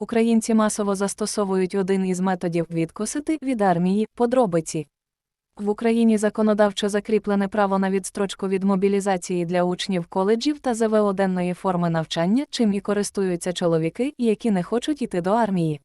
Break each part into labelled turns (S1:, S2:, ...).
S1: Українці масово застосовують один із методів відкосити від армії подробиці. В Україні законодавчо закріплене право на відстрочку від мобілізації для учнів коледжів та ЗВО денної форми навчання, чим і користуються чоловіки, які не хочуть іти до армії.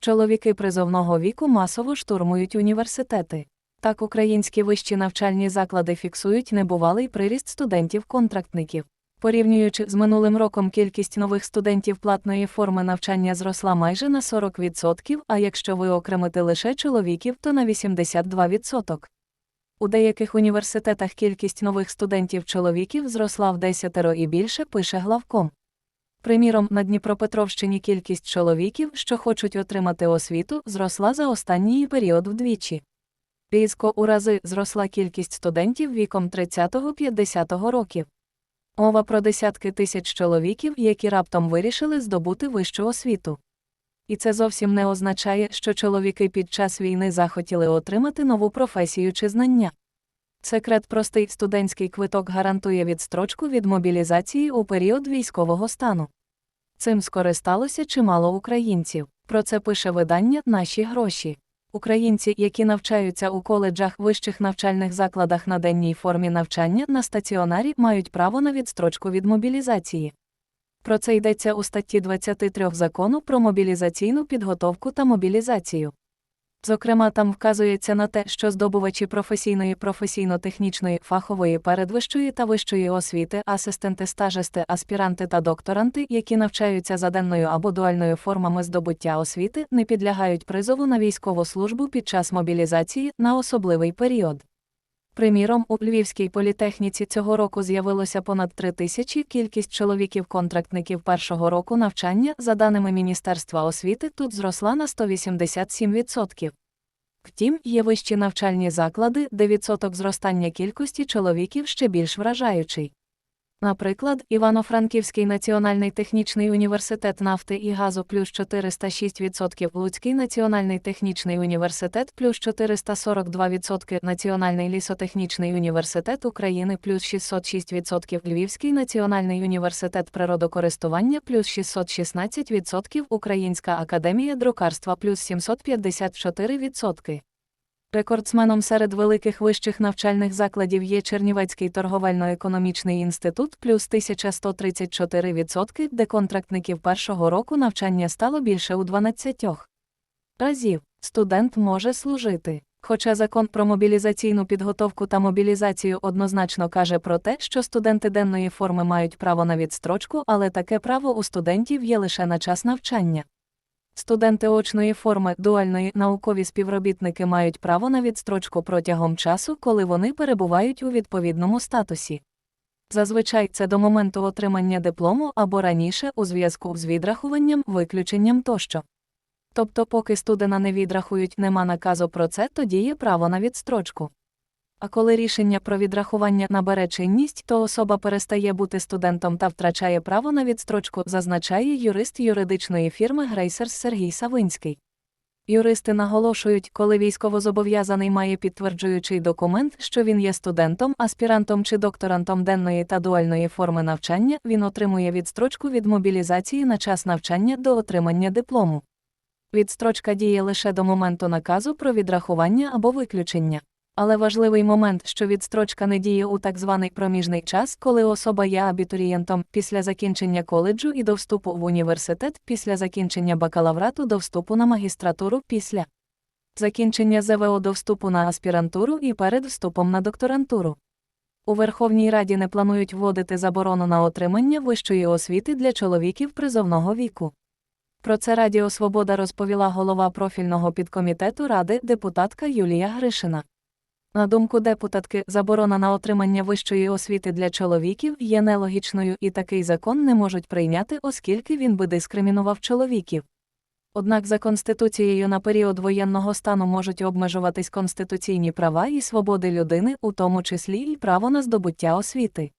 S1: Чоловіки призовного віку масово штурмують університети. Так українські вищі навчальні заклади фіксують небувалий приріст студентів-контрактників. Порівнюючи з минулим роком, кількість нових студентів платної форми навчання зросла майже на 40%, а якщо виокремити лише чоловіків, то на 82%. У деяких університетах кількість нових студентів-чоловіків зросла в десятеро і більше, пише главком. Приміром, на Дніпропетровщині кількість чоловіків, що хочуть отримати освіту, зросла за останній період вдвічі. Різко у рази зросла кількість студентів віком 30-50 років. Мова про десятки тисяч чоловіків, які раптом вирішили здобути вищу освіту. І це зовсім не означає, що чоловіки під час війни захотіли отримати нову професію чи знання. Секрет простий студентський квиток гарантує відстрочку від мобілізації у період військового стану. Цим скористалося чимало українців. Про це пише видання Наші гроші. Українці, які навчаються у коледжах вищих навчальних закладах на денній формі навчання на стаціонарі, мають право на відстрочку від мобілізації. Про це йдеться у статті 23 закону про мобілізаційну підготовку та мобілізацію. Зокрема, там вказується на те, що здобувачі професійної, професійно-технічної, фахової передвищої та вищої освіти, асистенти, стажисти, аспіранти та докторанти, які навчаються за денною або дуальною формами здобуття освіти, не підлягають призову на військову службу під час мобілізації на особливий період. Приміром, у Львівській політехніці цього року з'явилося понад 3 тисячі кількість чоловіків-контрактників першого року навчання, за даними Міністерства освіти, тут зросла на 187%. Втім, є вищі навчальні заклади, де відсоток зростання кількості чоловіків ще більш вражаючий. Наприклад, Івано-Франківський національний технічний університет нафти і газу плюс 406%, Луцький національний технічний університет плюс 442%, Національний лісотехнічний університет України плюс 606%, Львівський національний університет природокористування плюс 616%, Українська академія друкарства плюс 754%. Рекордсменом серед великих вищих навчальних закладів є Чернівецький торговельно-економічний інститут плюс 1134%, де контрактників першого року навчання стало більше у 12 разів. Студент може служити. Хоча закон про мобілізаційну підготовку та мобілізацію однозначно каже про те, що студенти денної форми мають право на відстрочку, але таке право у студентів є лише на час навчання. Студенти очної форми дуальної наукові співробітники мають право на відстрочку протягом часу, коли вони перебувають у відповідному статусі. Зазвичай це до моменту отримання диплому або раніше у зв'язку з відрахуванням, виключенням тощо. Тобто, поки студена не відрахують, нема наказу про це, тоді є право на відстрочку. А коли рішення про відрахування набере чинність, то особа перестає бути студентом та втрачає право на відстрочку, зазначає юрист юридичної фірми Грейсерс Сергій Савинський. Юристи наголошують, коли військовозобов'язаний має підтверджуючий документ, що він є студентом, аспірантом чи докторантом денної та дуальної форми навчання, він отримує відстрочку від мобілізації на час навчання до отримання диплому. Відстрочка діє лише до моменту наказу про відрахування або виключення. Але важливий момент, що відстрочка не діє у так званий проміжний час, коли особа є абітурієнтом після закінчення коледжу і до вступу в університет, після закінчення бакалаврату до вступу на магістратуру після закінчення ЗВО до вступу на аспірантуру і перед вступом на докторантуру. У Верховній Раді не планують вводити заборону на отримання вищої освіти для чоловіків призовного віку. Про це Радіо Свобода розповіла голова профільного підкомітету Ради депутатка Юлія Гришина. На думку депутатки, заборона на отримання вищої освіти для чоловіків є нелогічною і такий закон не можуть прийняти, оскільки він би дискримінував чоловіків. Однак за Конституцією на період воєнного стану можуть обмежуватись конституційні права і свободи людини, у тому числі й право на здобуття освіти.